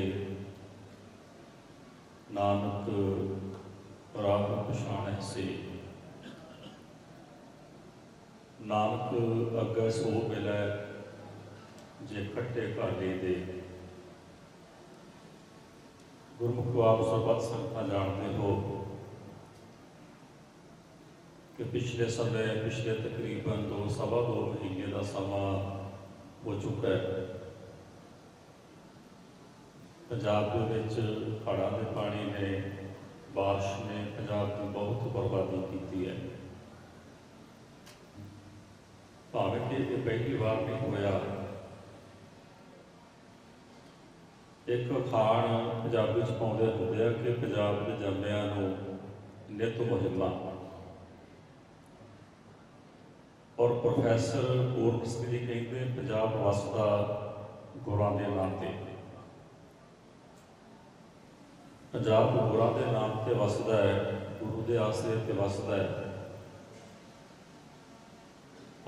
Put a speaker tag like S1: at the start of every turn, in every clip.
S1: ਹੱਥ ਨਾਨਕ ਰਾਹ ਪਛਾਣੈ ਸੇ। ਨਾਨਕ ਅੱਗੇ ਸੋ ਮਿਲੈ ਜੇ ਖੱਟੇ ਘਰ ਦੇ। ਗੁਰਮੁਖ ਆਪ ਸਰਬੱਤ ਸੰਗਤਾਂ ਜਾਣਦੇ ਹੋ ਕਿ ਪਿਛਲੇ ਸਮੇਂ, ਪਿਛਲੇ ਤਕਰੀਬਨ ਦੋ ਸਵਾ ਦੋ ਮਹੀਨੇ ਦਾ ਸਮਾਂ ਹੋ ਚੁੱਕਾ ਹੈ। ਪੰਜਾਬ ਦੇ ਵਿੱਚ ਹੜ੍ਹਾਂ ਦੇ ਪਾਣੀ ਨੇ, ਬਾਰਿਸ਼ ਨੇ ਪੰਜਾਬ ਦੀ ਬਹੁਤ ਬਰਬਾਦੀ ਕੀਤੀ ਹੈ। ਭਾਵੇਂ ਕਿ ਇਹ ਪਹਿਲੀ ਵਾਰ ਨਹੀਂ ਹੋਇਆ, ਇੱਕ ਖਾਣ ਪੰਜਾਬੀ ਚ ਪਾਉਂਦੇ ਹੁੰਦੇ ਆ ਕਿ ਪੰਜਾਬ ਦੇ ਜੰਮਿਆਂ ਨੂੰ ਨਿਤ ਮੁਹਿੰਮਾਂ। ਔਰ ਪ੍ਰੋਫੈਸਰ ਪੂਰਨ ਜੀ ਕਹਿੰਦੇ, ਪੰਜਾਬ ਵਸਦਾ ਗੁਰਾਂ ਦੇ ਨਾਮ ਤੇ ਪੰਜਾਬ ਗੁਰਾਂ ਦੇ ਨਾਮ ਤੇ ਵਸਦਾ ਹੈ, ਗੁਰੂ ਦੇ ਆਸਰੇ ਤੇ ਵਸਦਾ ਹੈ।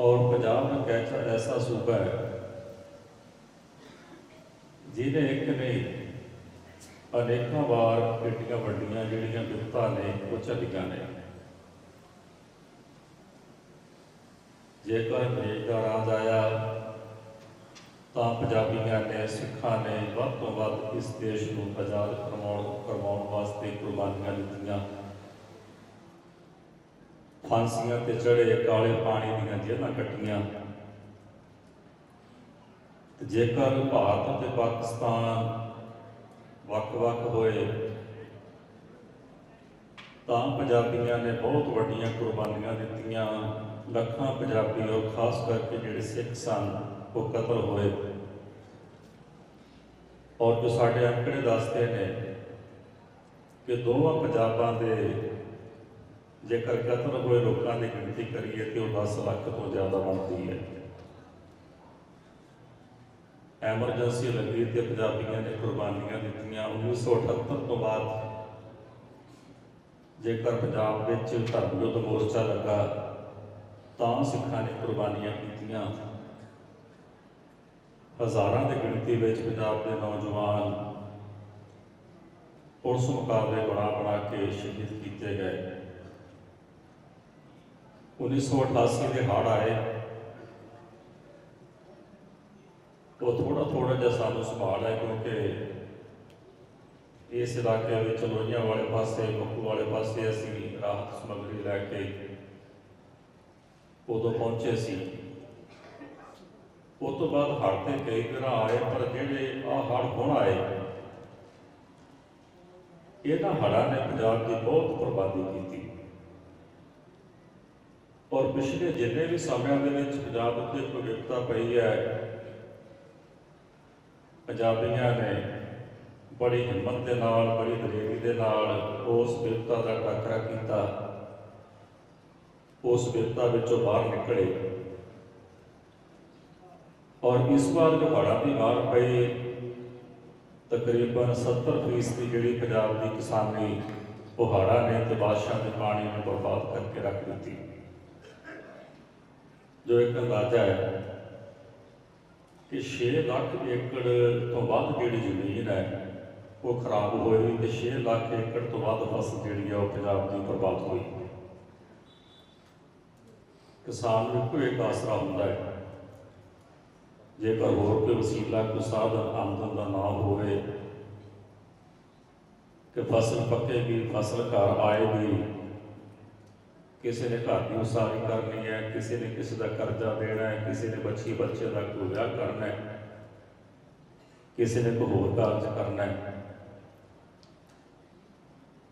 S1: ਔਰ ਪੰਜਾਬ ਇੱਕ ਐਸਾ ਐਸਾ ਸੂਬਾ ਹੈ ਜਿਹਨੇ ਇੱਕ ਨਹੀਂ ਅਨੇਕਾਂ ਵਾਰ ਕਿੱਟੀਆਂ ਵੱਡੀਆਂ, ਜਿਹੜੀਆਂ ਵਿਪਤਾ ਨੇ, ਉਹ ਝੱਲੀਆਂ ਨੇ। ਜੇਕਰ ਅੰਗਰੇਜ਼ ਦਾ ਰਾਜ ਆਇਆ ਤਾਂ ਪੰਜਾਬੀਆਂ ਨੇ, ਸਿੱਖਾਂ ਨੇ ਵੱਧ ਤੋਂ ਵੱਧ ਇਸ ਦੇਸ਼ ਨੂੰ ਆਜ਼ਾਦ ਕਰਵਾਉਣ ਕਰਵਾਉਣ ਵਾਸਤੇ ਕੁਰਬਾਨੀਆਂ ਦਿੱਤੀਆਂ। ਫਾਂਸੀਆਂ ਤੇ ਚੜੇ ਕਾਲੇ ਪਾਣੀ ਦੀਆਂ ਜੇਲ੍ਹਾਂ ਕੱਟੀਆਂ। ਤੇ ਜੇਕਰ ਭਾਰਤ ਅਤੇ ਪਾਕਿਸਤਾਨ ਵੱਖ-ਵੱਖ ਹੋਏ, ਤਾਂ ਪੰਜਾਬੀਆਂ ਨੇ ਬਹੁਤ ਵੱਡੀਆਂ ਕੁਰਬਾਨੀਆਂ ਦਿੱਤੀਆਂ। ਲੱਖਾਂ ਪੰਜਾਬੀ ਔਰ ਖਾਸ ਕਰਕੇ ਜਿਹੜੇ ਸਿੱਖ ਸਨ ਉਹ ਕਤਲ ਹੋਏ ਔਰ ਜੋ ਸਾਡੇ ਅੰਕੜੇ ਦੱਸਦੇ ਨੇ ਕਿ ਦੋਵਾਂ ਪੰਜਾਬਾਂ ਦੇ ਜੇਕਰ ਕਤਲ ਹੋਏ ਲੋਕਾਂ ਦੀ ਗਿਣਤੀ ਕਰੀਏ ਤੇ ਉਹ 10 ਲੱਖ ਤੋਂ ਜ਼ਿਆਦਾ ਬਣਦੀ ਹੈ। ਐਮਰਜੈਂਸੀ ਲੱਗੀ ਤੇ ਪੰਜਾਬੀਆਂ ਨੇ ਕੁਰਬਾਨੀਆਂ ਦਿੱਤੀਆਂ। 1978 ਤੋਂ ਬਾਅਦ ਜੇਕਰ ਪੰਜਾਬ ਵਿੱਚ ਧਰਮ ਯੁੱਧ ਮੋਰਚਾ ਲੱਗਾ, ਤਾਂ ਸਿੱਖਾਂ ਨੇ ਕੁਰਬਾਨੀਆਂ ਕੀਤੀਆਂ। ਹਜ਼ਾਰਾਂ ਦੀ ਗਿਣਤੀ ਵਿੱਚ ਪੰਜਾਬ ਦੇ ਨੌਜਵਾਨ ਪੁਲਿਸ ਮੁਕਾਬਲੇ ਬਣਾ ਬਣਾ ਕੇ ਸ਼ਹੀਦ ਕੀਤੇ ਗਏ। 1988 ਦੇ ਹੜ੍ਹ ਆਏ। ਉਹ ਥੋੜਾ ਥੋੜਾ ਜਿਹਾ ਸਾਨੂੰ ਸੰਭਾਲ ਹੈ ਕਿਉਂਕਿ ਇਸ ਇਲਾਕੇ ਵਿੱਚ ਲੋਹੀਆਂ ਵਾਲੇ ਪਾਸੇ ਬੱਕੂ ਵਾਲੇ ਪਾਸੇ ਅਸੀਂ ਰਾਹਤ ਸਮੱਗਰੀ ਲੈ ਕੇ ਉਦੋਂ ਪਹੁੰਚੇ ਸੀ। ਉਸ ਤੋਂ ਬਾਅਦ ਹੜ੍ਹ ਤੇ ਕਈ ਤਰ੍ਹਾਂ ਆਏ, ਪਰ ਜਿਹੜੇ ਆ ਹੜ੍ਹ ਹੁਣ ਆਏ, ਇਹਨਾਂ ਹੜ੍ਹਾਂ ਨੇ ਪੰਜਾਬ ਦੀ ਬਹੁਤ ਬਰਬਾਦੀ ਕੀਤੀ। ਔਰ ਪਿਛਲੇ ਜਿੰਨੇ ਵੀ ਸਮਿਆਂ ਦੇ ਵਿੱਚ ਪੰਜਾਬ ਉੱਤੇ ਕੋਈ ਵਿਪਤਾ ਪਈ ਹੈ ਪੰਜਾਬੀਆਂ ਨੇ ਬੜੀ ਹਿੰਮਤ ਦੇ ਨਾਲ, ਬੜੀ ਦਲੇਰੀ ਦੇ ਨਾਲ ਉਸ ਵਿਪਤਾ ਦਾ ਟਾਕਰਾ ਕੀਤਾ, ਉਸ ਵਿਪਤਾ ਵਿੱਚੋਂ ਬਾਹਰ ਨਿਕਲੇ। ਔਰ ਇਸ ਵਾਰ ਜੋ ਹੜ੍ਹਾਂ ਦੀ ਮਾਰ ਪਈ ਤਕਰੀਬਨ 70% ਦੀ ਜਿਹੜੀ ਪੰਜਾਬ ਦੀ ਕਿਸਾਨੀ ਉਹ ਹੜ੍ਹਾਂ ਨੇ ਤੇ ਬਾਦਸ਼ਾਹ ਦੇ ਪਾਣੀ ਨੂੰ ਬਰਬਾਦ ਕਰਕੇ ਰੱਖ ਦਿੱਤੀ। ਜੋ ਇੱਕ ਅੰਦਾਜ਼ਾ ਹੈ ਕਿ 6 ਲੱਖ ਏਕੜ ਤੋਂ ਵੱਧ ਜਿਹੜੀ ਜ਼ਮੀਨ ਹੈ, ਉਹ ਖਰਾਬ ਹੋਈ ਤੇ 6 ਲੱਖ ਏਕੜ ਤੋਂ ਵੱਧ ਫਸਲ ਜਿਹੜੀ ਹੈ ਉਹ ਪੰਜਾਬ ਦੀ ਬਰਬਾਦ ਹੋਈ। ਕਿਸਾਨ ਨੂੰ ਕੋਈ ਇੱਕ ਆਸਰਾ ਹੁੰਦਾ ਹੈ ਜੇਕਰ ਹੋਰ ਕੋਈ ਵਸੀਲਾ, ਕੋਈ ਸਾਧਨ, ਆਮਦਨ ਦਾ ਨਾ ਹੋਵੇ ਕਿ ਫਸਲ ਪੱਕੇਗੀ ਫਸਲ ਘਰ ਆਏਗੀ ਕਿਸੇ ਨੇ ਘਰ ਦੀ ਉਸਾਰੀ ਕਰਨੀ ਹੈ, ਕਿਸੇ ਨੇ ਕਿਸੇ ਦਾ ਕਰਜ਼ਾ ਦੇਣਾ ਹੈ, ਕਿਸੇ ਨੇ ਬੱਚੀ, ਬੱਚੇ ਦਾ ਕੋਈ ਵਿਆਹ ਕਰਨਾ ਹੈ, ਕਿਸੇ ਨੇ ਕੋਈ ਹੋਰ ਕਾਰਜ ਕਰਨਾ ਹੈ,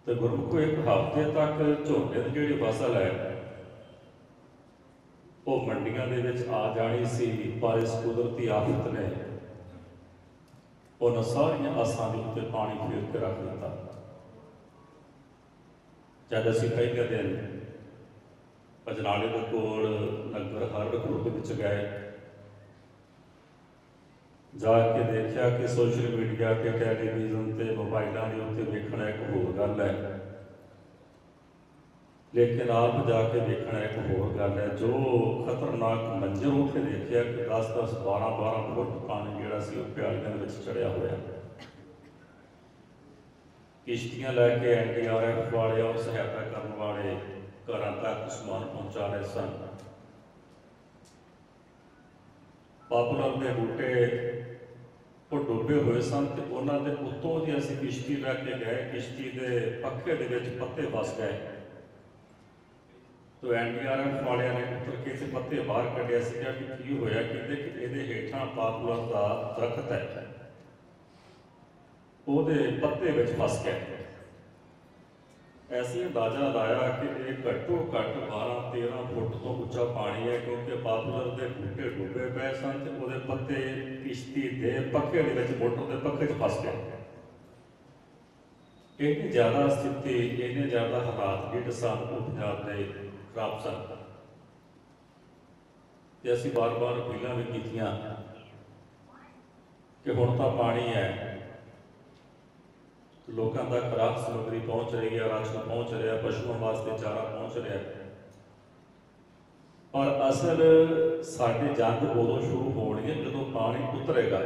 S1: ਤੇ ਗੁਰਮੁਖੋ ਇੱਕ ਹਫ਼ਤੇ ਤੱਕ ਝੋਨੇ ਦੀ ਜਿਹੜੀ ਫਸਲ ਹੈ ਉਹ ਮੰਡੀਆਂ ਦੇ ਵਿੱਚ ਆ ਜਾਣੀ ਸੀ, ਪਰ ਇਸ ਕੁਦਰਤੀ ਆਫਤ ਨੇ ਉਹਨਾਂ ਸਾਰੀਆਂ ਆਸਾਂ ਦੇ ਉੱਤੇ ਪਾਣੀ ਫੇਰ ਕੇ ਰੱਖ ਦਿੱਤਾ। ਜਦ ਅਸੀਂ ਪਹਿਲੇ ਦਿਨ ਪਜਨਾਲੇ ਦੇ ਕੋਲ ਨਗਰ ਹਰੜ ਖੁਰਦ ਵਿੱਚ ਗਏ, ਜਾ ਕੇ ਦੇਖਿਆ ਕਿ ਸੋਸ਼ਲ ਮੀਡੀਆ ਤੇ ਟੈਲੀਵਿਜ਼ਨ ਤੇ ਮੋਬਾਈਲਾਂ ਦੇ ਉੱਤੇ ਵੇਖਣਾ ਇੱਕ ਹੋਰ ਗੱਲ ਹੈ। ਲੇਕਿਨ ਆਪ ਜਾ ਕੇ ਵੇਖਣਾ ਇੱਕ ਹੋਰ ਗੱਲ ਹੈ, ਜੋ ਖਤਰਨਾਕ ਮੰਜ਼ਰ ਉੱਥੇ ਦੇਖਿਆ ਕਿ 10 10 12 12 ਫੁੱਟ ਪਾਣੀ ਜਿਹੜਾ ਸੀ ਉਹ ਪਿਆਲੀਆਂ ਦੇ ਵਿੱਚ ਚੜਿਆ ਹੋਇਆ। ਕਿਸ਼ਤੀਆਂ ਲੈ ਕੇ ਐਨਡੀਆਰਐਫ ਵਾਲੇ ਉਹ ਸਹਾਇਤਾ ਕਰਨ ਵਾਲੇ ਘਰਾਂ ਤੱਕ ਸਮਾਨ ਪਹੁੰਚਾ ਰਹੇ ਸਨ। ਪਾਪੂਲਰ ਦੇ ਬੂਟੇ ਉਹ ਡੁੱਬੇ ਹੋਏ ਸਨ ਤੇ ਉਹਨਾਂ ਦੇ ਉੱਤੋਂ ਦੀ ਅਸੀਂ ਕਿਸ਼ਤੀ ਲੈ ਕੇ ਗਏ। ਕਿਸ਼ਤੀ ਦੇ ਪੱਖੇ ਦੇ ਵਿੱਚ ਪੱਤੇ ਫਸ ਗਏ। ਤੋ ਐਨਡੀਆਰਐਫ ਵਾਲਿਆਂ ਨੇ ਉੱਤਰ ਕੇ ਪੱਤੇ ਬਾਹਰ ਕੱਢਿਆ ਸੀ ਕਿ ਕੀ ਹੋਇਆ, ਕਹਿੰਦੇ ਕਿ ਇਹਦੇ ਹੇਠਾਂ ਪਾਪੂਲਰ ਦਾ ਦਰਖਤ ਹੈ। ਉਹਦੇ ਪੱਤੇ ਵਿੱਚ ਫਸ ਗਿਆ। ਐਸੀ ਅੰਦਾਜ਼ਾ ਲਾਇਆ ਕਿ ਇਹ ਘੱਟੋ ਘੱਟ 12 13 ਫੁੱਟ ਤੋਂ ਉੱਚਾ ਪਾਣੀ ਹੈ, ਕਿਉਂਕਿ ਪਾਪੂਲਰ ਦੇ ਬੂਟੇ ਡੁੱਬੇ ਪਏ ਸਨ ਤੇ ਉਹਦੇ ਪੱਤੇ ਕਿਸ਼ਤੀ ਦੇ ਪੱਖੇ ਦੇ ਵਿੱਚ, ਮੋਟਰ ਦੇ ਪੱਖੇ 'ਚ ਫਸ ਗਏ। ਇੰਨੀ ਜ਼ਿਆਦਾ ਸਥਿਤੀ, ਇੰਨੇ ਜ਼ਿਆਦਾ ਹਾਲਾਤ, ਜਿਹੜੇ ਸਨ ਪੰਜਾਬ ਦੇ ਖਰਾਬ ਸਨ ਤੇ ਅਸੀਂ ਬਾਰ-ਬਾਰ ਅਪੀਲਾਂ ਵੀ ਕੀਤੀਆਂ ਕਿ ਹੁਣ ਤਾਂ ਪਾਣੀ ਹੈ। ਲੋਕਾਂ ਦਾ ਖੁਰਾਕ ਸਮੱਗਰੀ ਪਹੁੰਚ ਰਹੀ ਹੈ, ਰਾਸ਼ਨ ਪਹੁੰਚ ਰਿਹਾ ਪਸ਼ੂਆਂ ਵਾਸਤੇ ਚਾਰਾ ਪਹੁੰਚ ਰਿਹਾ ਪਰ ਅਸਲ ਸਾਡੇ ਜੰਗ ਉਦੋਂ ਸ਼ੁਰੂ ਹੋਣੀ ਹੈ ਜਦੋਂ ਪਾਣੀ ਉਤਰੇਗਾ।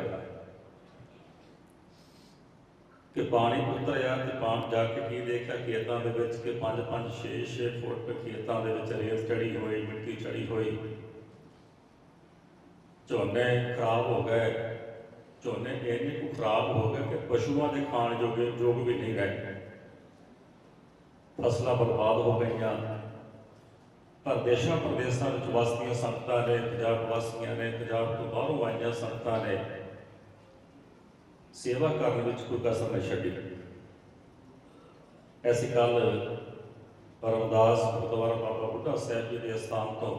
S1: ਕਿ ਪਾਣੀ ਉਤਰਿਆ ਤੇ ਪਾਣੀ ਜਾ ਕੇ ਕੀ ਦੇਖਿਆ ਖੇਤਾਂ ਦੇ ਵਿੱਚ ਕਿ 5 5 6 6 ਫੁੱਟ ਖੇਤਾਂ ਦੇ ਵਿੱਚ ਰੇਤ ਚੜੀ ਹੋਈ, ਮਿੱਟੀ ਚੜੀ ਹੋਈ। ਝੋਨੇ ਖਰਾਬ ਹੋ ਗਏ। ਝੋਨੇ ਇੰਨੇ ਕੁ ਖਰਾਬ ਹੋ ਗਏ ਕਿ ਪਸ਼ੂਆਂ ਦੇ ਖਾਣ ਜੋਗੇ ਯੋਗ ਵੀ ਨਹੀਂ ਰਹੇ। ਫਸਲਾਂ ਬਰਬਾਦ ਹੋ ਗਈਆਂ। ਪਰ ਦੇਸ਼ਾਂ ਪ੍ਰਦੇਸ਼ਾਂ ਵਿੱਚ ਵਸਦੀਆਂ ਸੰਗਤਾਂ ਨੇ, ਪੰਜਾਬ ਵਾਸੀਆਂ ਨੇ, ਪੰਜਾਬ ਤੋਂ ਬਾਹਰੋਂ ਆਈਆਂ ਸੰਗਤਾਂ ਨੇ ਸੇਵਾ ਕਰਨ ਵਿੱਚ ਕੋਈ ਕਸਰ ਨਹੀਂ ਛੱਡੀ। ਐਸੀ ਕੱਲ ਰਮਦਾਸ ਗੁਰਦੁਆਰਾ ਬਾਬਾ ਬੁੱਢਾ ਸਾਹਿਬ ਜੀ ਦੇ ਅਸਥਾਨ ਤੋਂ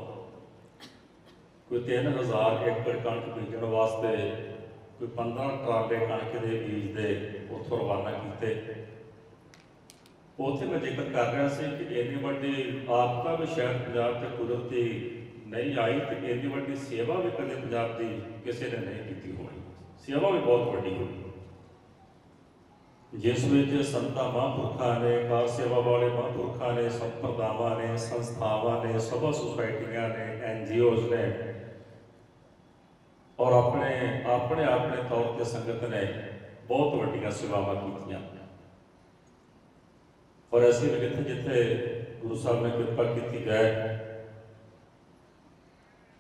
S1: ਕੋਈ 3000 ਏਕੜ ਕਣਕ ਬੀਜਣ ਵਾਸਤੇ ਕੋਈ 15 ਟਰਾਲੇ ਕਣਕ ਦੇ ਬੀਜ ਦੇ ਉੱਥੋਂ ਰਵਾਨਾ ਕੀਤੇ। ਉੱਥੇ ਮੈਂ ਜ਼ਿਕਰ ਕਰ ਰਿਹਾ ਸੀ ਕਿ ਇੰਨੀ ਵੱਡੀ ਆਪਦਾ ਵੀ ਸ਼ਾਇਦ ਪੰਜਾਬ ਤੇ ਕੁਦਰਤੀ ਨਹੀਂ ਆਈ ਤੇ ਇੰਨੀ ਵੱਡੀ ਸੇਵਾ ਵੀ ਕਦੇ ਪੰਜਾਬ ਦੀ ਕਿਸੇ ਨੇ ਨਹੀਂ ਕੀਤੀ ਹੋਣੀ। ਸੇਵਾ ਵੀ ਬਹੁਤ ਵੱਡੀ ਹੋਈ ਜਿਸ ਵਿੱਚ ਸੰਤਾਂ ਮਹਾਂਪੁਰਖਾਂ ਨੇ ਕਾਰ ਸੇਵਾ ਵਾਲੇ ਮਹਾਂਪੁਰਖਾਂ ਨੇ, ਸੰਪਰਦਾਵਾਂ ਨੇ, ਸੰਸਥਾਵਾਂ ਨੇ, ਸਭਾ ਸੁਸਾਇਟੀਆਂ ਨੇ ਐਨਜੀਓਜ਼ ਨੇ ਔਰ ਆਪਣੇ ਆਪਣੇ ਆਪਣੇ ਤੌਰ ਤੇ ਸੰਗਤ ਨੇ ਬਹੁਤ ਵੱਡੀਆਂ ਸੇਵਾਵਾਂ ਕੀਤੀਆਂ। ਔਰ ਅਸੀਂ ਵੀ ਜਿੱਥੇ ਜਿੱਥੇ ਗੁਰੂ ਸਾਹਿਬ ਨੇ ਕਿਰਪਾ ਕੀਤੀ ਗਏ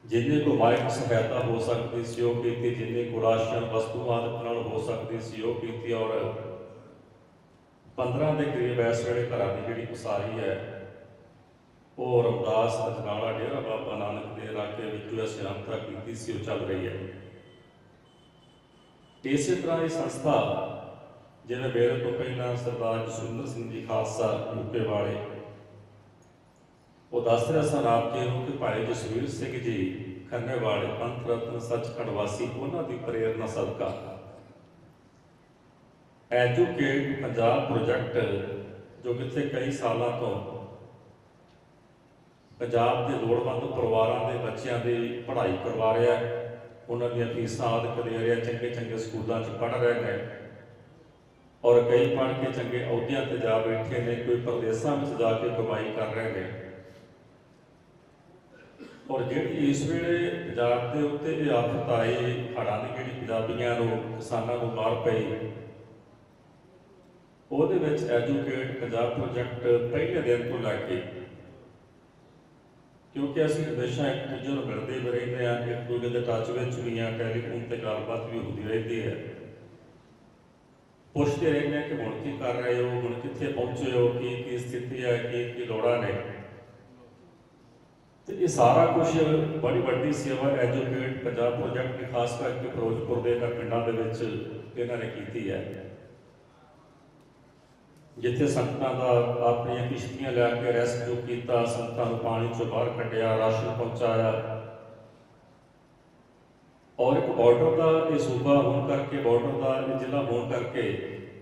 S1: ਜਿੰਨੇ ਕੋ ਮਾਇਕ ਸਹਾਇਤਾ ਹੋ ਸਕਦੀ ਸੀ ਉਹ ਕੀਤੀ, ਜਿੰਨੇ ਕੋ ਰਾਸ਼ਨ ਵਸਤੂਆਂ ਦੇ ਨਾਲ ਹੋ ਸਕਦੀ ਸੀ ਉਹ ਕੀਤੀ ਔਰ 15 ਦੇ ਕਰੀਬ ਇਸ ਵੇਲੇ ਘਰਾਂ ਦੀ ਜਿਹੜੀ ਉਸਾਰੀ ਹੈ, ਉਹ ਰਮਦਾਸ ਅਜਨਾਲਾ ਡੇਰਾ ਬਾਬਾ ਨਾਨਕ ਦੇ ਇਲਾਕੇ ਵਿੱਚ ਅਸੀਂ ਆਰੰਭਤਾ ਕੀਤੀ ਸੀ, ਉਹ ਚੱਲ ਰਹੀ ਹੈ। ਇਸੇ ਤਰ੍ਹਾਂ ਇਹ ਸੰਸਥਾ ਜਿਵੇਂ ਮੇਰੇ ਤੋਂ ਪਹਿਲਾਂ ਸਰਦਾਰ ਜਸਵਿੰਦਰ ਸਿੰਘ ਜੀ ਖਾਲਸਾ ਰੂਪੇ ਵਾਲੇ, ਉਹ ਦੱਸ ਰਿਹਾ ਸਨ ਆਪ ਜੀ ਨੂੰ ਕਿ ਭਾਈ ਜਸਵੀਰ ਸਿੰਘ ਜੀ ਖੰਨੇ ਵਾਲੇ ਪੰਥ ਰਤਨ ਸੱਚਖੰਡ ਵਾਸੀ, ਉਹਨਾਂ ਦੀ ਪ੍ਰੇਰਣਾ ਸਦਕਾ। ਐਜੂਕੇਟ ਪੰਜਾਬ ਪ੍ਰੋਜੈਕਟ, ਜੋ ਕਿਤੇ ਕਈ ਸਾਲਾਂ ਤੋਂ ਪੰਜਾਬ ਦੇ ਲੋੜਵੰਦ ਪਰਿਵਾਰਾਂ ਦੇ ਬੱਚਿਆਂ ਦੀ ਪੜ੍ਹਾਈ ਕਰਵਾ ਰਿਹਾ ਹੈ। ਉਹਨਾਂ ਦੀਆਂ ਫੀਸਾਂ ਆਦਿ ਦੇ ਰਿਹਾ ਚੰਗੇ ਚੰਗੇ ਸਕੂਲਾਂ 'ਚ ਪੜ੍ਹ ਰਹੇ ਨੇ ਔਰ ਕਈ ਪੜ੍ਹ ਕੇ ਚੰਗੇ ਅਹੁਦਿਆਂ ਤੇ ਜਾ ਬੈਠੇ ਨੇ, ਕੋਈ ਪ੍ਰਦੇਸਾਂ ਵਿੱਚ ਜਾ ਕੇ ਕਮਾਈ ਕਰ ਰਹੇ ਨੇ ਔਰ ਜਿਹੜੀ ਇਸ ਵੇਲੇ ਪੰਜਾਬ ਦੇ ਉੱਤੇ ਇਹ ਆਫਤ ਆਈ, ਹੜ੍ਹਾਂ ਦੀ ਜਿਹੜੀ ਪੰਜਾਬੀਆਂ ਨੂੰ, ਕਿਸਾਨਾਂ ਨੂੰ ਮਾਰ ਪਈ ਉਹਦੇ ਵਿੱਚ ਐਜੂਕੇਟ ਪੰਜਾਬ ਪ੍ਰੋਜੈਕਟ ਪਹਿਲੇ ਦਿਨ ਤੋਂ ਲੈ ਕੇ, ਕਿਉਂਕਿ ਅਸੀਂ ਹਮੇਸ਼ਾ ਇੱਕ ਦੂਜੇ ਨੂੰ ਮਿਲਦੇ ਵੀ ਰਹਿੰਦੇ ਆ ਇੱਕ ਦੂਜੇ ਦੇ ਟੱਚ ਵਿੱਚ ਵੀ ਆ ਟੈਲੀਫੋਨ ਤੇ ਗੱਲਬਾਤ ਵੀ ਹੁੰਦੀ ਰਹਿੰਦੀ ਹੈ। ਪੁੱਛਦੇ ਰਹਿੰਦੇ ਕਿ ਹੁਣ ਕੀ ਕਰ ਰਹੇ ਹੋ, ਹੁਣ ਕਿੱਥੇ ਪਹੁੰਚੇ ਹੋ, ਕੀ ਕੀ ਸਥਿਤੀ ਹੈ, ਕੀ ਕੀ ਲੋੜਾਂ ਨੇ। ਤੇ ਇਹ ਸਾਰਾ ਕੁਝ ਬੜੀ ਵੱਡੀ ਸੇਵਾ ਐਜੂਕੇਟ ਪੰਜਾਬ ਪ੍ਰੋਜੈਕਟ ਖਾਸ ਕਰਕੇ ਫਿਰੋਜ਼ਪੁਰ ਦੇ ਇਹਨਾਂ ਪਿੰਡਾਂ ਦੇ ਵਿੱਚ ਇਹਨਾਂ ਨੇ ਕੀਤੀ ਹੈ। ਜਿੱਥੇ ਸੰਗਤਾਂ ਦਾ ਆਪਣੀਆਂ ਕਿਸ਼ਤੀਆਂ ਲੈ ਕੇ ਰੈਸਕਿਊ ਕੀਤਾ, ਸੰਗਤਾਂ ਨੂੰ ਪਾਣੀ ਚੋਂ ਬਾਹਰ ਕੱਢਿਆ, ਰਾਸ਼ਨ ਪਹੁੰਚਾਇਆ। ਔਰ ਇੱਕ ਬਾਰਡਰ ਦਾ ਇਹ ਸੂਬਾ ਹੋਣ ਕਰਕੇ ਬਾਰਡਰ ਦਾ ਇਹ ਜ਼ਿਲ੍ਹਾ ਹੋਣ ਕਰਕੇ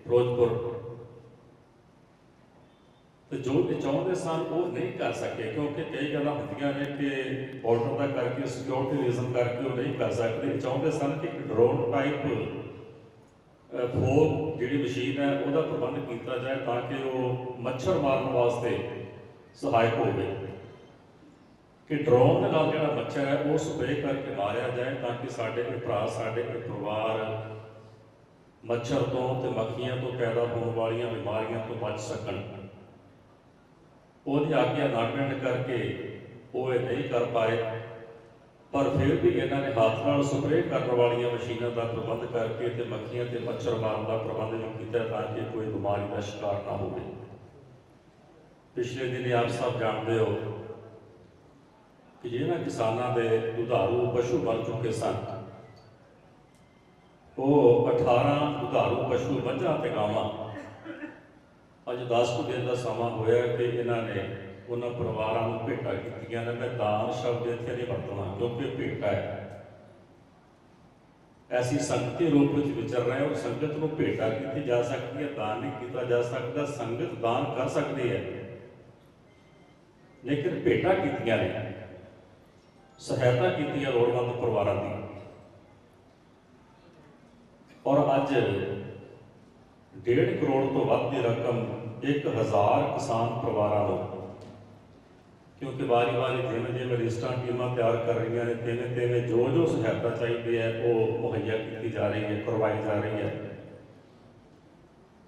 S1: ਫਿਰੋਜ਼ਪੁਰ। ਤੇ ਜੋ ਇਹ ਚਾਹੁੰਦੇ ਸਨ, ਉਹ ਨਹੀਂ ਕਰ ਸਕੇ, ਕਿਉਂਕਿ ਕਈ ਗੱਲਾਂ ਹੁੰਦੀਆਂ ਨੇ ਕਿ ਬਾਰਡਰ ਦਾ ਕਰਕੇ ਸਿਕਿਉਰਿਟੀ ਰੀਜ਼ਨ ਕਰਕੇ ਉਹ ਨਹੀਂ ਕਰ ਸਕਦੇ। ਚਾਹੁੰਦੇ ਸਨ ਕਿ ਡਰੋਨ ਟਾਈਪ ਫੋਗ ਜਿਹੜੀ ਮਸ਼ੀਨ ਹੈ, ਉਹਦਾ ਪ੍ਰਬੰਧ ਕੀਤਾ ਜਾਏ ਤਾਂ ਕਿ ਉਹ ਮੱਛਰ ਮਾਰਨ ਵਾਸਤੇ ਸਹਾਇਕ ਹੋਵੇ। ਕਿ ਡਰੋਨ ਦੇ ਨਾਲ ਜਿਹੜਾ ਮੱਛਰ ਹੈ, ਉਹ ਸਪਰੇਅ ਕਰਕੇ ਮਾਰਿਆ ਜਾਏ ਤਾਂ ਕਿ ਸਾਡੇ ਇਹ ਭਰਾ, ਸਾਡੇ ਪਰਿਵਾਰ ਮੱਛਰ ਤੋਂ ਤੇ ਮੱਖੀਆਂ ਤੋਂ ਪੈਦਾ ਹੋਣ ਵਾਲੀਆਂ ਬਿਮਾਰੀਆਂ ਤੋਂ ਬਚ ਸਕਣ। ਉਹਦੀ ਆਗਿਆ ਨਾ ਮਿਲਣ ਕਰਕੇ ਉਹ ਇਹ ਨਹੀਂ ਕਰ ਪਾਏ। ਪਰ ਫਿਰ ਵੀ ਇਹਨਾਂ ਨੇ ਹੱਥ ਨਾਲ ਸਪਰੇਅ ਕਰਨ ਵਾਲੀਆਂ ਮਸ਼ੀਨਾਂ ਦਾ ਪ੍ਰਬੰਧ ਕਰਕੇ ਤੇ ਮੱਖੀਆਂ ਤੇ ਮੱਛਰ ਮਾਰਨ ਦਾ ਪ੍ਰਬੰਧ ਵੀ ਕੀਤਾ ਤਾਂ ਕਿ ਕੋਈ ਬਿਮਾਰੀ ਦਾ ਸ਼ਿਕਾਰ ਨਾ ਹੋਵੇ। ਪਿਛਲੇ ਦਿਨ ਆਪ ਸਭ ਜਾਣਦੇ ਹੋ ਕਿ ਜਿਹਨਾਂ ਕਿਸਾਨਾਂ ਦੇ ਦੁਧਾਰੂ ਪਸ਼ੂ ਬਣ ਚੁੱਕੇ ਸਨ, ਉਹ 18 ਦੁਧਾਰੂ ਪਸ਼ੂ ਮੱਝਾਂ ਤੇ ਗਾਵਾਂ। ਅੱਜ 10 ਕੁ ਦਿਨ ਦਾ ਸਮਾਂ ਹੋਇਆ ਕਿ ਇਹਨਾਂ ਨੇ ਉਹਨਾਂ ਪਰਿਵਾਰਾਂ ਨੂੰ ਭੇਟਾ ਕੀਤੀਆਂ ਨੇ, ਮੈਂ ਦਾਨ ਸ਼ਬਦ ਇੱਥੇ ਨਹੀਂ ਵਰਤਣਾ, ਕਿਉਂਕਿ ਭੇਟਾ ਹੈ। ਐਸੀ ਸੰਗਤੀ ਰੂਪ ਵਿੱਚ ਵਿਚਰ ਰਹੇ ਹੋ, ਸੰਗਤ ਨੂੰ ਭੇਟਾ ਕੀਤੀ ਜਾ ਸਕਦੀ ਹੈ, ਦਾਨ ਨਹੀਂ ਕੀਤਾ ਜਾ ਸਕਦਾ, ਸੰਗਤ ਦਾਨ ਕਰ ਸਕਦੀ ਹੈ। ਲੇਕਿਨ ਭੇਟਾ ਕੀਤੀਆਂ ਨੇ, ਸਹਾਇਤਾ ਕੀਤੀ ਹੈ ਲੋੜਵੰਦ ਪਰਿਵਾਰਾਂ ਦੀ। ਔਰ ਅੱਜ 1.5 ਕਰੋੜ ਤੋਂ ਵੱਧ ਦੀ ਰਕਮ 1000 ਕਿਸਾਨ ਪਰਿਵਾਰਾਂ ਨੂੰ ਕਿਉਂਕਿ ਵਾਰੀ-ਵਾਰੀ ਜਿਵੇਂ ਜਿਵੇਂ ਰਜਿਸਟਰਾਂ ਟੀਮਾਂ ਤਿਆਰ ਕਰ ਰਹੀਆਂ ਨੇ, ਤਿਵੇਂ ਤਿਵੇਂ ਜੋ ਜੋ ਸਹਾਇਤਾ ਚਾਹੀਦੀ ਹੈ, ਉਹ ਮੁਹੱਈਆ ਕੀਤੀ ਜਾ ਰਹੀ ਹੈ, ਕਰਵਾਈ ਜਾ ਰਹੀ ਹੈ।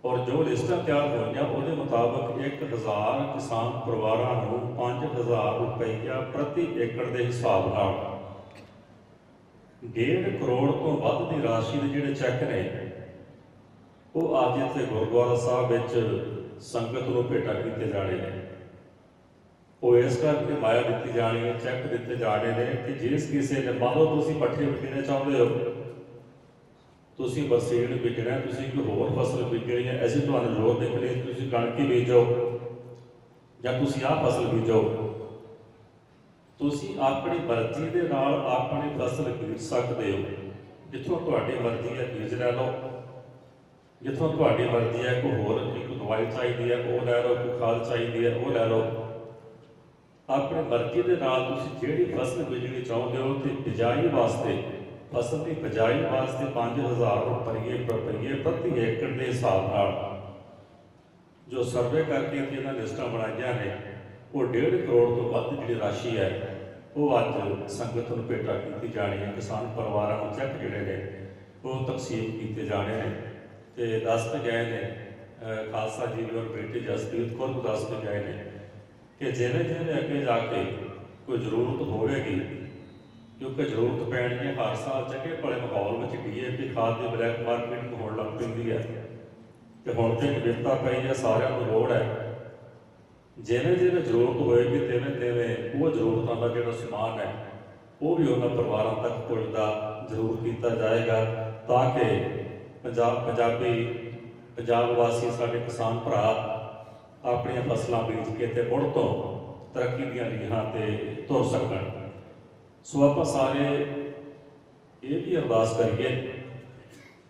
S1: ਔਰ ਜੋ ਲਿਸਟਾਂ ਤਿਆਰ ਹੋਈਆਂ, ਉਹਦੇ ਮੁਤਾਬਕ 1000 ਕਿਸਾਨ ਪਰਿਵਾਰਾਂ ਨੂੰ 5000 ਰੁਪਈਆ ਪ੍ਰਤੀ ਏਕੜ ਦੇ ਹਿਸਾਬ ਨਾਲ 1.5 ਕਰੋੜ ਤੋਂ ਵੱਧ ਦੀ ਰਾਸ਼ੀ ਦੇ ਜਿਹੜੇ ਚੈੱਕ ਨੇ, ਉਹ ਅੱਜ ਇੱਥੇ ਗੁਰਦੁਆਰਾ ਸਾਹਿਬ ਵਿੱਚ ਸੰਗਤ ਨੂੰ ਭੇਟਾ ਕੀਤੇ ਜਾਣੇ ਨੇ। ਉਹ ਇਸ ਕਰਕੇ ਮਾਇਆ ਦਿੱਤੀ ਜਾਣੀ ਹੈ ਚੈੱਕ ਦਿੱਤੇ ਜਾਣੇ ਨੇ ਕਿ ਜਿਸ ਕਿਸੇ ਨੇ, ਮੰਨ ਲਓ ਤੁਸੀਂ ਪੱਠੇ ਬੀਜਣੇ ਚਾਹੁੰਦੇ ਹੋ, ਤੁਸੀਂ ਬਰਸੀਨ ਬੀਜਣਾ ਤੁਸੀਂ ਕੋਈ ਹੋਰ ਫਸਲ ਬੀਜਣੀ ਹੈ, ਅਸੀਂ ਤੁਹਾਨੂੰ ਜ਼ੋਰ ਦੇ ਕੇ ਤੁਸੀਂ ਕਣਕ ਹੀ ਬੀਜੋ ਜਾਂ ਤੁਸੀਂ ਆਹ ਫਸਲ ਬੀਜੋ। ਤੁਸੀਂ ਆਪਣੀ ਮਰਜ਼ੀ ਦੇ ਨਾਲ ਆਪਣੀ ਫਸਲ ਬੀਜ ਸਕਦੇ ਹੋ। ਜਿੱਥੋਂ ਤੁਹਾਡੀ ਮਰਜ਼ੀ ਹੈ, ਬੀਜ ਲੈ ਲਓ। ਜਿੱਥੋਂ ਤੁਹਾਡੀ ਮਰਜ਼ੀ ਹੈ, ਕੋਈ ਹੋਰ ਇੱਕ ਦਵਾਈ ਚਾਹੀਦੀ ਹੈ ਉਹ ਲੈ ਲਓ, ਕੋਈ ਖਾਦ ਚਾਹੀਦੀ ਹੈ, ਉਹ ਲੈ ਲਓ। ਆਪਣੀ ਮਰਜ਼ੀ ਦੇ ਨਾਲ ਤੁਸੀਂ ਜਿਹੜੀ ਫਸਲ ਬੀਜਣੀ ਚਾਹੁੰਦੇ ਹੋ ਤੇ ਬਿਜਾਈ ਵਾਸਤੇ, ਫਸਲ ਦੀ ਬਿਜਾਈ ਵਾਸਤੇ 5000 ਰੁਪਏ ਰੁਪਏ ਪ੍ਰਤੀ ਏਕੜ ਦੇ ਹਿਸਾਬ ਨਾਲ ਜੋ ਸਰਵੇ ਕਰਕੇ ਤੇ ਇਹਨਾਂ ਲਿਸਟਾਂ ਬਣਾਈਆਂ ਨੇ, ਉਹ 1.5 ਕਰੋੜ ਤੋਂ ਵੱਧ ਜਿਹੜੀ ਰਾਸ਼ੀ ਹੈ, ਉਹ ਅੱਜ ਸੰਗਤ ਨੂੰ ਭੇਟਾ ਕੀਤੀ ਜਾਣੀ ਹੈ। ਕਿਸਾਨ ਪਰਿਵਾਰਾਂ ਨੂੰ ਚੈੱਕ ਜਿਹੜੇ ਨੇ, ਉਹ ਤਕਸੀਮ ਕੀਤੇ ਜਾਣੇ ਨੇ। ਤੇ ਦੱਸ ਕੇ ਗਏ ਨੇ ਖਾਲਸਾ ਜੀ ਔਰ ਬੇਟੀ ਜਸਪ੍ਰੀਤ ਕੌਰ ਨੂੰ ਦੱਸ ਕੇ ਗਏ ਨੇ। ਕਿ ਜਿਵੇਂ ਜਿਵੇਂ ਅੱਗੇ ਜਾ ਕੇ ਕੋਈ ਜ਼ਰੂਰਤ ਹੋਵੇਗੀ, ਕਿਉਂਕਿ ਜ਼ਰੂਰਤ ਪੈਣੀ ਹੈ ਹਰ ਸਾਲ ਚੰਗੇ ਭਲੇ ਮਾਹੌਲ ਵਿੱਚ ਡੀਏਪੀ ਖਾਦ ਦੀ ਬਲੈਕ ਮਾਰਕੀਟ ਹੋਣ ਲੱਗ ਪੈਂਦੀ ਹੈ। ਤੇ ਹੁਣ ਤੇ ਵਿਵਸਥਾ ਪਈ ਹੈ, ਸਾਰਿਆਂ ਨੂੰ ਲੋੜ ਹੈ। ਜਿਵੇਂ ਜਿਵੇਂ ਜ਼ਰੂਰਤ ਹੋਏਗੀ, ਤਿਵੇਂ ਤਿਵੇਂ ਉਹ ਜ਼ਰੂਰਤਾਂ ਦਾ ਜਿਹੜਾ ਸਮਾਨ ਹੈ, ਉਹ ਵੀ ਉਹਨਾਂ ਪਰਿਵਾਰਾਂ ਤੱਕ ਪਹੁੰਚਦਾ ਜ਼ਰੂਰ ਕੀਤਾ ਜਾਏਗਾ, ਤਾਂ ਕਿ ਪੰਜਾਬ ਪੰਜਾਬੀ, ਪੰਜਾਬ ਵਾਸੀ, ਸਾਡੇ ਕਿਸਾਨ ਭਰਾ ਆਪਣੀਆਂ ਫਸਲਾਂ ਬੀਜ ਕੇ ਤੇ ਮੁੜ ਤੋਂ ਤਰੱਕੀ ਦੀਆਂ ਲੀਹਾਂ ਤੇ ਤੁਰ ਸਕਣ। ਸੋ ਆਪਾਂ ਸਾਰੇ ਇਹ ਵੀ ਅਰਦਾਸ ਕਰੀਏ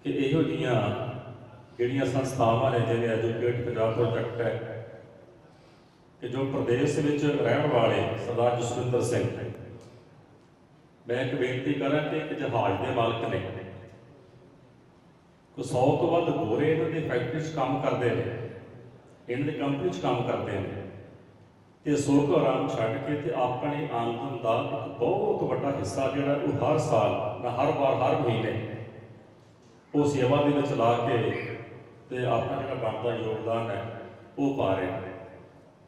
S1: ਕਿ ਇਹੋ ਜੀਆਂ ਜਿਹੜੀਆਂ ਸੰਸਥਾਵਾਂ ਨੇ ਜਿਵੇਂ ਐਜੂਕੇਟ ਪੰਜਾਬ ਪ੍ਰੋਜੈਕਟ ਹੈ ਕਿ ਜੋ ਪ੍ਰਦੇਸ਼ ਵਿੱਚ ਰਹਿਣ ਵਾਲੇ ਸਰਦਾਰ ਜਸਵਿੰਦਰ ਸਿੰਘ, ਮੈਂ ਇੱਕ ਬੇਨਤੀ ਕਰਾਂ ਕਿ ਇੱਕ ਜਹਾਜ਼ ਦੇ ਮਾਲਕ ਨੇ, ਕੋ 100 ਤੋਂ ਵੱਧ ਗੋਰੇ ਇਹਨਾਂ ਦੀ ਫੈਕਟਰੀ 'ਚ ਕੰਮ ਕਰਦੇ ਨੇ। ਇਹਨਾਂ ਦੀ ਕੰਪਨੀ 'ਚ ਕੰਮ ਕਰਦੇ ਨੇ ਤੇ ਸੁੱਖ ਆਰਾਮ ਛੱਡ ਕੇ ਤੇ ਆਪਣੀ ਆਮਦਨ ਦਾ ਇੱਕ ਬਹੁਤ ਵੱਡਾ ਹਿੱਸਾ ਜਿਹੜਾ ਉਹ ਹਰ ਸਾਲ, ਨਾ ਹਰ ਵਾਰ, ਹਰ ਮਹੀਨੇ ਉਹ ਸੇਵਾ ਦੇ ਵਿੱਚ ਲਾ ਕੇ ਤੇ ਆਪਣਾ ਜਿਹੜਾ ਬਣਦਾ ਯੋਗਦਾਨ ਹੈ, ਉਹ ਪਾ ਰਹੇ ਨੇ।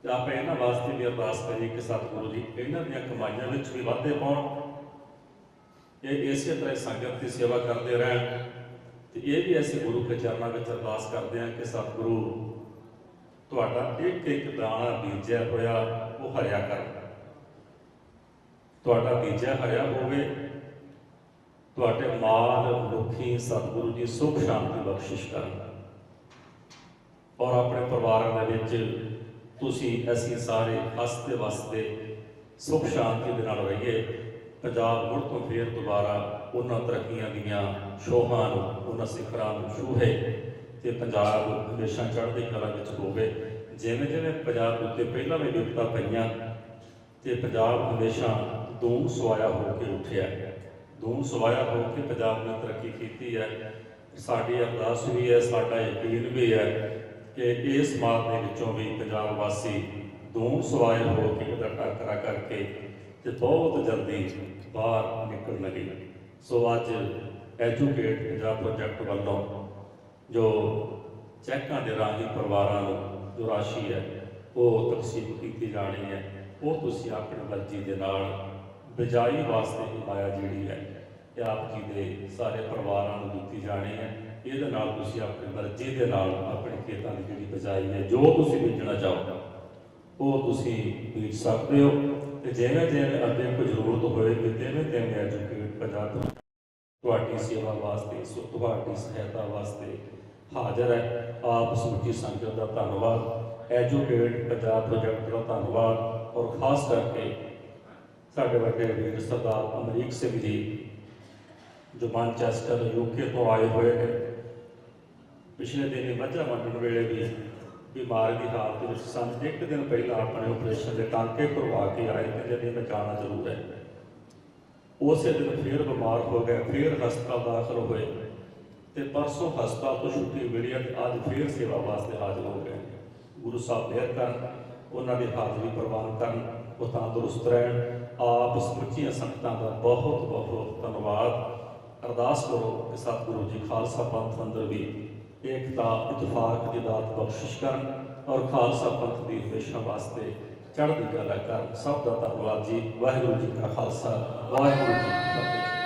S1: ਤੇ ਆਪਾਂ ਇਹਨਾਂ ਵਾਸਤੇ ਵੀ ਅਰਦਾਸ ਕਰੀਏ ਕਿ ਸਤਿਗੁਰੂ ਜੀ, ਇਹਨਾਂ ਦੀਆਂ ਕਮਾਈਆਂ ਵਿੱਚ ਵੀ ਵਾਧੇ ਪਾਉਣ। ਇਹ ਇਸੇ ਤਰ੍ਹਾਂ ਸੰਗਤ ਦੀ ਸੇਵਾ ਕਰਦੇ ਰਹਿਣ। ਤੇ ਇਹ ਵੀ ਐਸੇ ਗੁਰੂ ਕੇ ਚਰਨਾਂ ਵਿੱਚ ਅਰਦਾਸ ਕਰਦੇ ਹਾਂ ਕਿ ਸਤਿਗੁਰੂ ਤੁਹਾਡਾ ਇੱਕ ਇੱਕ ਦਾਣਾ ਬੀਜਿਆ ਹੋਇਆ ਉਹ ਹਰਿਆ ਕਰ। ਤੁਹਾਡਾ ਬੀਜਿਆ ਹਰਿਆ ਹੋਵੇ, ਤੁਹਾਡੇ ਮਾਲ ਮੁਖੀ ਸਤਿਗੁਰੂ ਜੀ ਸੁਖ ਸ਼ਾਂਤੀ ਬਖਸ਼ਿਸ਼ ਕਰਨ। ਔਰ ਆਪਣੇ ਪਰਿਵਾਰਾਂ ਦੇ ਵਿੱਚ ਤੁਸੀਂ ਅਸੀਂ ਸਾਰੇ ਹੱਸਦੇ ਵਸਦੇ ਸੁਖ ਸ਼ਾਂਤੀ ਦੇ ਨਾਲ ਰਹੀਏ, ਪੰਜਾਬ ਮੁੜ ਤੋਂ ਫੇਰ ਦੁਬਾਰਾ ਉਹਨਾਂ ਤਰੱਕੀਆਂ ਦੀਆਂ ਸ਼ੋਭਾ ਨੂੰ, ਉਹਨਾਂ ਸਿਖਰਾਂ ਨੂੰ ਛੂਹੇ। ਤੇ ਪੰਜਾਬ ਹਮੇਸ਼ਾ ਚੜ੍ਹਦੀ ਕਲਾ ਵਿੱਚ ਹੋਵੇ। ਜਿਵੇਂ ਜਿਵੇਂ ਪੰਜਾਬ ਉੱਤੇ ਪਹਿਲਾਂ ਵੀ ਵਿਪਤਾ ਪਈਆਂ, ਤੇ ਪੰਜਾਬ ਹਮੇਸ਼ਾ ਦੂਮ ਸਵਾਇਆ ਹੋ ਕੇ ਉੱਠਿਆ। ਦੂਮ ਸਵਾਇਆ ਹੋ ਕੇ ਪੰਜਾਬ ਨੇ ਤਰੱਕੀ ਕੀਤੀ ਹੈ। ਸਾਡੀ ਅਰਦਾਸ ਵੀ ਹੈ, ਸਾਡਾ ਯਕੀਨ ਵੀ ਹੈ ਕਿ ਇਸ ਮਾਰ ਦੇ ਵਿੱਚੋਂ ਵੀ ਪੰਜਾਬ ਵਾਸੀ ਦੂਮ ਸਵਾਏ ਹੋ ਕੇ ਉਹਦਾ ਟਾਕਰਾ ਕਰਕੇ ਤੇ ਬਹੁਤ ਜਲਦੀ ਬਾਹਰ ਨਿਕਲਣਗੇ ਸੋ ਅੱਜ ਐਜੂਕੇਟ ਪੰਜਾਬ ਪ੍ਰੋਜੈਕਟ ਵੱਲੋਂ ਜੋ ਚੈੱਕਾਂ ਦੇ ਰਾਹੀਂ ਪਰਿਵਾਰਾਂ ਨੂੰ ਜੋ ਰਾਸ਼ੀ ਹੈ, ਉਹ ਤਕਸੀਮ ਕੀਤੀ ਜਾਣੀ ਹੈ। ਉਹ ਤੁਸੀਂ ਆਪਣੀ ਮਰਜ਼ੀ ਦੇ ਨਾਲ ਬਿਜਾਈ ਵਾਸਤੇ ਹਿਮਾਇਆ ਜਿਹੜੀ ਹੈ, ਇਹ ਆਪ ਜੀ ਦੇ ਸਾਰੇ ਪਰਿਵਾਰਾਂ ਨੂੰ ਦਿੱਤੀ ਜਾਣੀ ਹੈ। ਇਹਦੇ ਨਾਲ ਤੁਸੀਂ ਆਪਣੀ ਮਰਜ਼ੀ ਦੇ ਨਾਲ ਆਪਣੇ ਖੇਤਾਂ ਦੀ ਜਿਹੜੀ ਬਿਜਾਈ ਹੈ, ਜੋ ਤੁਸੀਂ ਬੀਜਣਾ ਚਾਹੋ ਉਹ ਤੁਸੀਂ ਬੀਜ ਸਕਦੇ ਹੋ। ਤੇ ਜਿਵੇਂ ਜਿਵੇਂ ਅੱਗੇ ਕੋਈ ਜ਼ਰੂਰਤ ਹੋਏਗੀ ਤਿਵੇਂ ਤਿਵੇਂ ਐਜੂਕੇਟ ਪੰਜਾਬ ਤੁਹਾਡੀ ਸੇਵਾ ਵਾਸਤੇ ਸੋ ਤੁਹਾਡੀ ਸਹਾਇਤਾ ਵਾਸਤੇ ਹਾਜ਼ਰ ਹੈ। ਆਪ ਸਮੁੱਚੀ ਸੰਗਤ ਦਾ ਧੰਨਵਾਦ। ਐਜੂਕੇਟ ਪੰਜਾਬ ਪ੍ਰੋਜੈਕਟ ਦਾ ਧੰਨਵਾਦ। ਔਰ ਖਾਸ ਕਰਕੇ ਸਾਡੇ ਵੱਡੇ ਵੀਰ ਸਰਦਾਰ ਅਮਰੀਕ ਸਿੰਘ ਜੀ, ਜੋ ਮਾਨਚੈਸਟਰ ਯੂਕੇ ਤੋਂ ਆਏ ਹੋਏ ਨੇ। ਪਿਛਲੇ ਦਿਨੀ ਮੱਝਾਂ ਵੰਡਣ ਵੇਲੇ ਵੀ ਬਿਮਾਰ ਦੀ ਹਾਲਤ ਵਿੱਚ ਸਨ। ਇੱਕ ਦਿਨ ਪਹਿਲਾਂ ਆਪਣੇ ਆਪਰੇਸ਼ਨ ਦੇ ਟਾਂਕੇ ਕਰਵਾ ਕੇ ਆਏ ਤੇ ਜਦ ਮੈਂ ਜਾਣਾ ਜ਼ਰੂਰ ਹੈ। ਉਸੇ ਦਿਨ ਫਿਰ ਬਿਮਾਰ ਹੋ ਗਏ, ਫਿਰ ਹਸਪਤਾਲ ਦਾਖਲ ਹੋਏ। ਤੇ ਪਰਸੋਂ ਹਸਪਤਾਲ ਤੋਂ ਛੁੱਟੀ ਮਿਲੀ ਹੈ ਤੇ ਅੱਜ ਫਿਰ ਸੇਵਾ ਵਾਸਤੇ ਹਾਜ਼ਰ ਹੋ ਗਏ। ਗੁਰੂ ਸਾਹਿਬ ਮਿਹਰ ਕਰਨ, ਉਹਨਾਂ ਦੀ ਹਾਜ਼ਰੀ ਪ੍ਰਵਾਨ ਕਰਨ, ਉਹ ਤੰਦਰੁਸਤ ਰਹਿਣ। ਆਪ ਸਮੁੱਚੀਆਂ ਸੰਗਤਾਂ ਦਾ ਬਹੁਤ ਬਹੁਤ ਧੰਨਵਾਦ। ਅਰਦਾਸ ਕਰੋ ਕਿ ਸਤਿਗੁਰੂ ਜੀ ਖਾਲਸਾ ਪੰਥ ਅੰਦਰ ਵੀ ਏਕਤਾ, ਇਤਫਾਕ ਦੀ ਦਾਤ ਬਖਸ਼ਿਸ਼ ਕਰਨ ਔਰ ਖਾਲਸਾ ਪੰਥ ਦੀ ਹਮੇਸ਼ਾ ਵਾਸਤੇ ਚੜ੍ਹਦੀ ਕਲਾ ਕਰਨ। ਸਭ ਦਾ ਧੰਨਵਾਦ ਜੀ। ਵਾਹਿਗੁਰੂ ਜੀ ਕਾ ਖਾਲਸਾ, ਵਾਹਿਗੁਰੂ ਜੀ ਕੀ ਫਤਿਹ।